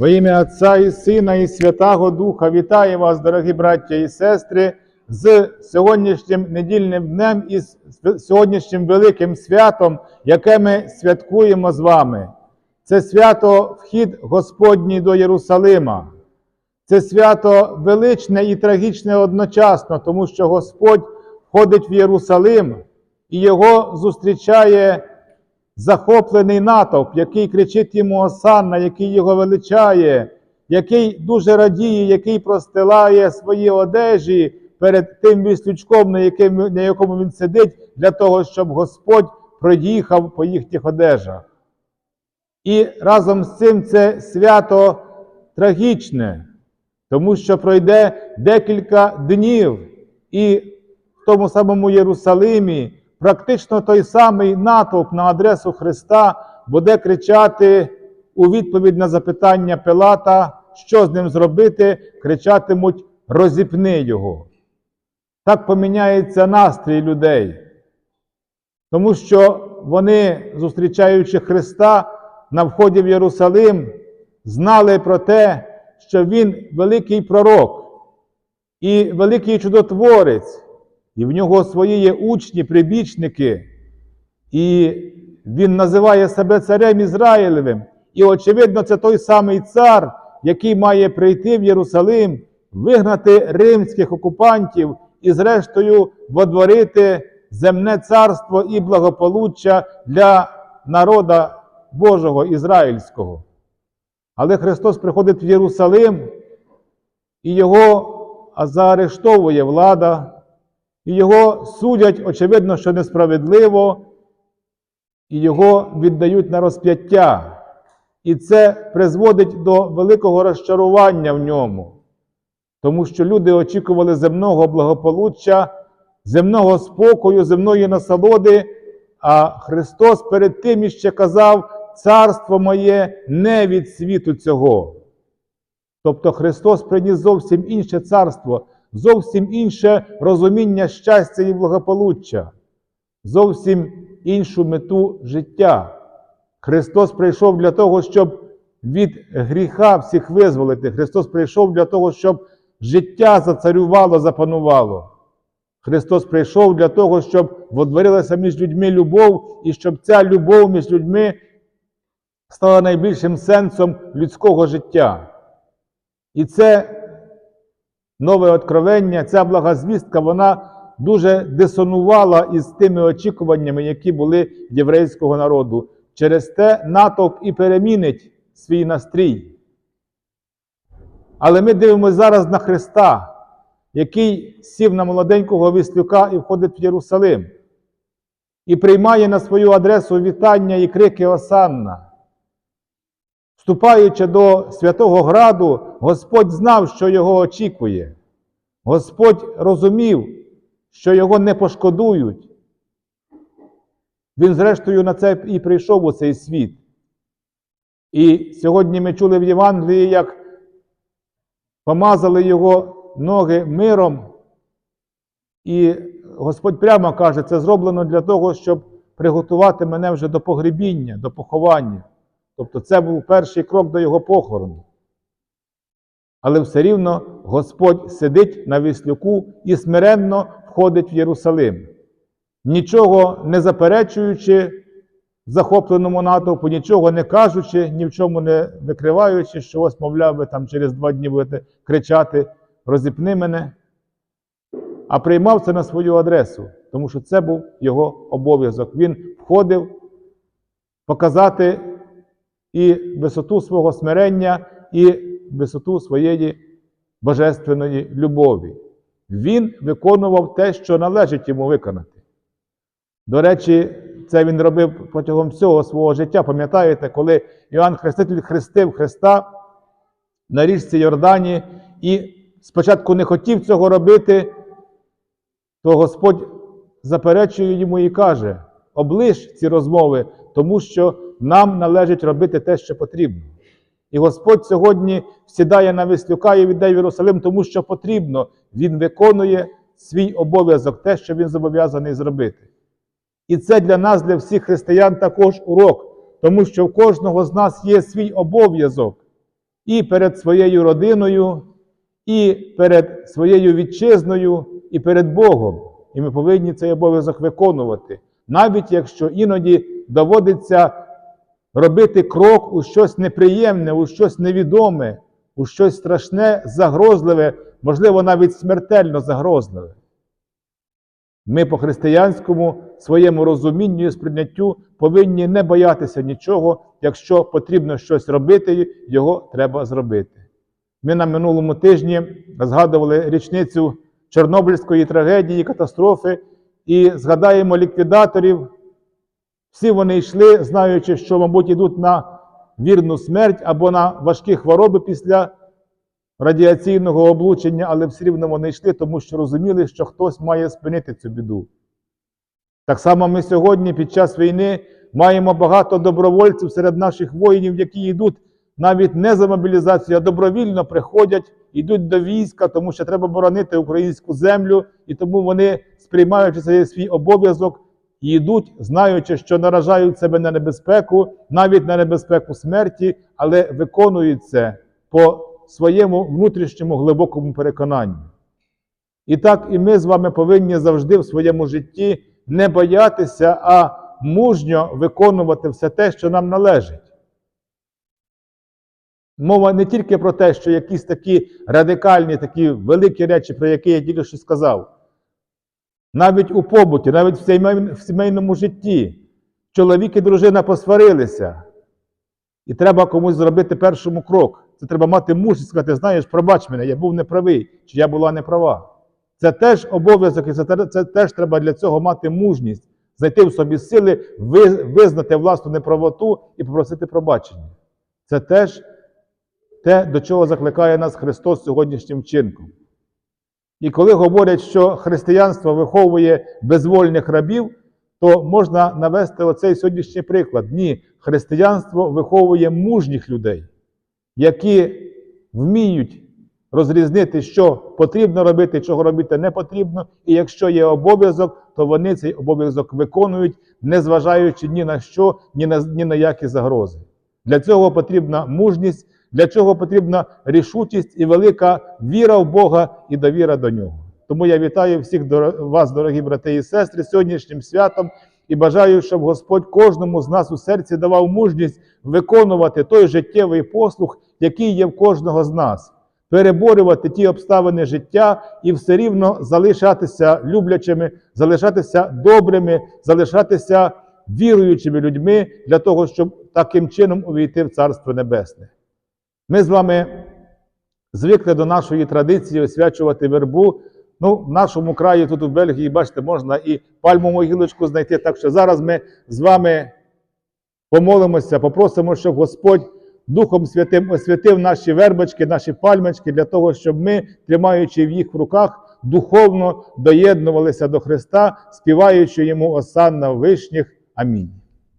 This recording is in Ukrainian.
Во ім'я Отця і Сина, і Святого Духа вітаю вас, дорогі браття і сестри, з сьогоднішнім недільним днем і з сьогоднішнім великим святом, яке ми святкуємо з вами. Це свято вхід Господній до Єрусалима. Це свято величне і трагічне одночасно, тому що Господь входить в Єрусалим і його зустрічає захоплений натовп, який кричить йому Осанна, який його величає, який дуже радіє, який простилає свої одежі перед тим віслючком, на, якому він сидить, для того, щоб Господь проїхав по їхніх одежах. І разом з цим це свято трагічне, тому що пройде декілька днів, і в тому самому Єрусалимі практично той самий натовп на адресу Христа буде кричати у відповідь на запитання Пилата, що з ним зробити, кричатимуть розіпни його. Так поміняється настрій людей, тому що вони, зустрічаючи Христа на вході в Єрусалим, знали про те, що Він великий пророк і великий чудотворець, і в нього свої є учні, прибічники, і він називає себе царем Ізраїлевим. І, очевидно, це той самий цар, який має прийти в Єрусалим, вигнати римських окупантів і, зрештою, водворити земне царство і благополуччя для народа Божого ізраїльського. Але Христос приходить в Єрусалим, і його заарештовує влада, і його судять, очевидно, що несправедливо, і його віддають на розп'яття. І це призводить до великого розчарування в ньому, тому що люди очікували земного благополуччя, земного спокою, земної насолоди, а Христос перед тим іще казав, царство моє не від світу цього. Тобто Христос приніс зовсім інше царство, зовсім інше розуміння щастя і благополуччя, зовсім іншу мету життя. Христос прийшов для того, щоб від гріха всіх визволити. Христос прийшов для того, щоб життя зацарювало, запанувало. Христос прийшов для того, щоб водворилася між людьми любов, і щоб ця любов між людьми стала найбільшим сенсом людського життя. І це нове откровення, ця благозвістка, вона дуже дисонувала із тими очікуваннями, які були єврейського народу. Через те натовп і перемінить свій настрій. Але ми дивимося зараз на Христа, який сів на молоденького віслюка і входить в Єрусалим, і приймає на свою адресу вітання і крики Осанна. Вступаючи до святого граду, Господь знав, що його очікує. Господь розумів, що його не пошкодують. Він, зрештою, на це і прийшов у цей світ. І сьогодні ми чули в Євангелії, як помазали його ноги миром. І Господь прямо каже, це зроблено для того, щоб приготувати мене вже до погребіння, до поховання. Тобто це був перший крок до його похорону. Але все рівно Господь сидить на віслюку і смиренно входить в Єрусалим, нічого не заперечуючи захопленому натовпу, нічого не кажучи, ні в чому не викриваючи, що ось, мовляв, ви там через два дні будете кричати розіпни мене. А приймав це на свою адресу, тому що це був його обов'язок. Він входив показати і висоту свого смирення, і висоту своєї божественної любові. Він виконував те, що належить йому виконати. До речі, це він робив протягом всього свого життя. Пам'ятаєте, коли Іоанн Хреститель хрестив Христа на річці Йордані і спочатку не хотів цього робити, то Господь заперечує йому і каже: оближ ці розмови, тому що нам належить робити те, що потрібно. І Господь сьогодні сідає на Веслюка і віддає в Єрусалим, тому що потрібно. Він виконує свій обов'язок, те, що він зобов'язаний зробити. І це для нас, для всіх християн, також урок, тому що в кожного з нас є свій обов'язок. і перед своєю родиною, і перед своєю вітчизною, і перед Богом. І ми повинні цей обов'язок виконувати, навіть якщо іноді доводиться робити крок у щось неприємне, у щось невідоме, у щось страшне, загрозливе, можливо, навіть смертельно загрозливе. Ми по християнському своєму розумінню і сприйняттю повинні не боятися нічого, якщо потрібно щось робити, його треба зробити. Ми на минулому тижні згадували річницю Чорнобильської трагедії, катастрофи і згадаємо ліквідаторів. Всі вони йшли, знаючи, що, мабуть, йдуть на вірну смерть або на важкі хвороби після радіаційного облучення, але все рівно вони йшли, тому що розуміли, що хтось має спинити цю біду. Так само ми сьогодні під час війни маємо багато добровольців серед наших воїнів, які йдуть навіть не за мобілізацію, а добровільно приходять, йдуть до війська, тому що треба боронити українську землю, і тому вони, сприймаючи свій обов'язок, йдуть, знаючи, що наражають себе на небезпеку, навіть на небезпеку смерті, але виконують це по своєму внутрішньому глибокому переконанню. І так і ми з вами повинні завжди в своєму житті не боятися, а мужньо виконувати все те, що нам належить. Мова не тільки про те, що якісь такі радикальні, такі великі речі, про які я тільки що сказав. Навіть у побуті, навіть в сімейному, житті чоловік і дружина посварилися. І треба комусь зробити першому крок. Це треба мати мужність сказати, знаєш, пробач мене, я був неправий, чи я була неправа. Це теж обов'язок, і це, це теж треба для цього мати мужність, знайти в собі сили, визнати власну неправоту і попросити пробачення. Це теж те, до чого закликає нас Христос сьогоднішнім вчинком. І коли говорять, що християнство виховує безвольних рабів, то можна навести оцей сьогоднішній приклад. Ні, християнство виховує мужніх людей, які вміють розрізнити, що потрібно робити, чого робити не потрібно. І якщо є обов'язок, то вони цей обов'язок виконують, незважаючи ні на що, ні на, ні на які загрози. Для цього потрібна мужність, для чого потрібна рішучість і велика віра в Бога і довіра до нього. Тому я вітаю всіх вас, дорогі брати і сестри, сьогоднішнім святом і бажаю, щоб Господь кожному з нас у серці давав мужність виконувати той життєвий послуг, який є в кожного з нас, переборювати ті обставини життя і все рівно залишатися люблячими, залишатися добрими, залишатися віруючими людьми для того, щоб таким чином увійти в Царство Небесне. Ми з вами звикли до нашої традиції освячувати вербу. Ну, в нашому краї, тут у Бельгії, бачите, можна і пальмову гілочку знайти. Так що зараз ми з вами помолимося, попросимо, щоб Господь Духом Святим освятив наші вербочки, наші пальмочки, для того, щоб ми, тримаючи їх в руках, духовно доєднувалися до Христа, співаючи йому осанна в вишніх. Амінь.